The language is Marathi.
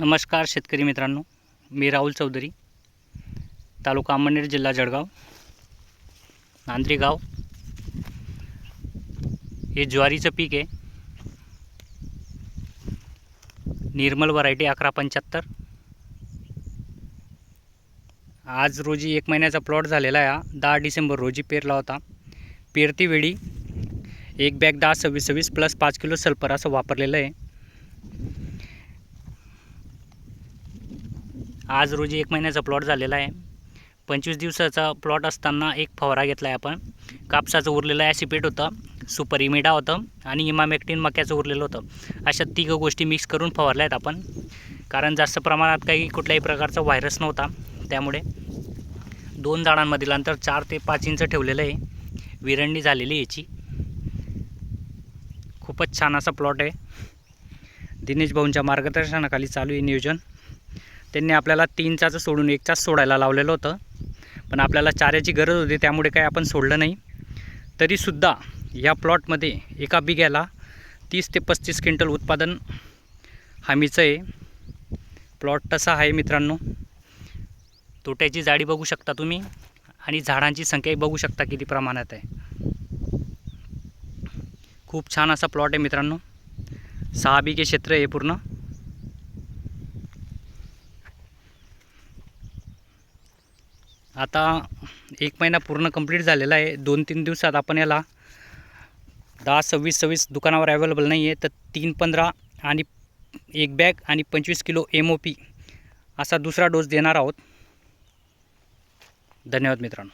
नमस्कार शेतकरी मित्रांनो मी राहुल चौधरी तालुका अंमनेर जिल्हा जळगाव नांद्री गाव. हे ज्वारीचं पीक आहे. निर्मल व्हरायटी अकरा पंच्याहत्तर. आज रोजी एक महिन्याचा प्लॉट झालेला आहे दहा डिसेंबर रोजी पेरला होता. पेरतीवेळी एक बॅग दहा सव्वीस सव्वीस प्लस पाच किलो सल्फर असं वापरलेलं आहे. आज रोजी एक महिन्याचा प्लॉट झालेला आहे. पंचवीस दिवसाचा प्लॉट असताना एक फवारा घेतला आहे आपण. कापसाचं उरलेलं ॲसिपेट होतं सुपर इमिडा होतं आणि इमामेक्टिन मक्याचं उरलेलं होतं. अशा तिघं गोष्टी मिक्स करून फवारल्या आहेत आपण. कारण जास्त प्रमाणात काही कुठल्याही प्रकारचा व्हायरस नव्हता. त्यामुळे दोन झाडांमधील अंतर चार ते पाच इंच ठेवलेलं आहे. विरंडी झालेली याची. खूपच छान असा प्लॉट आहे. दिनेश भाऊंच्या मार्गदर्शनाखाली चालू आहे नियोजन. त्यांनी आपल्याला तीन चाचं सोडून एक चाच सोडायला लावलेलं होतं. पण आपल्याला चाऱ्याची गरज होती त्यामुळे काही आपण सोडलं नाही. तरीसुद्धा या प्लॉटमध्ये एका बिघ्याला तीस ते पस्तीस क्विंटल उत्पादन हमीचं आहे. प्लॉट तसा आहे मित्रांनो. तोट्याची जाडी बघू शकता तुम्ही आणि झाडांची संख्याही बघू शकता किती प्रमाणात आहे. खूप छान असा प्लॉट आहे मित्रांनो. सहा बिघे क्षेत्र आहे पूर्ण. आता एक महिना पूर्ण कंप्लीट झालेला आहे. दोन तीन दिवसात आपण याला दहा सव्वीस सव्वीस दुकानावर अवेलेबल नाही आहे तर तीन पंधरा आणि एक बॅग आणि पंचवीस किलो एम ओ पी असा दुसरा डोस देणार आहोत. धन्यवाद मित्रांनो.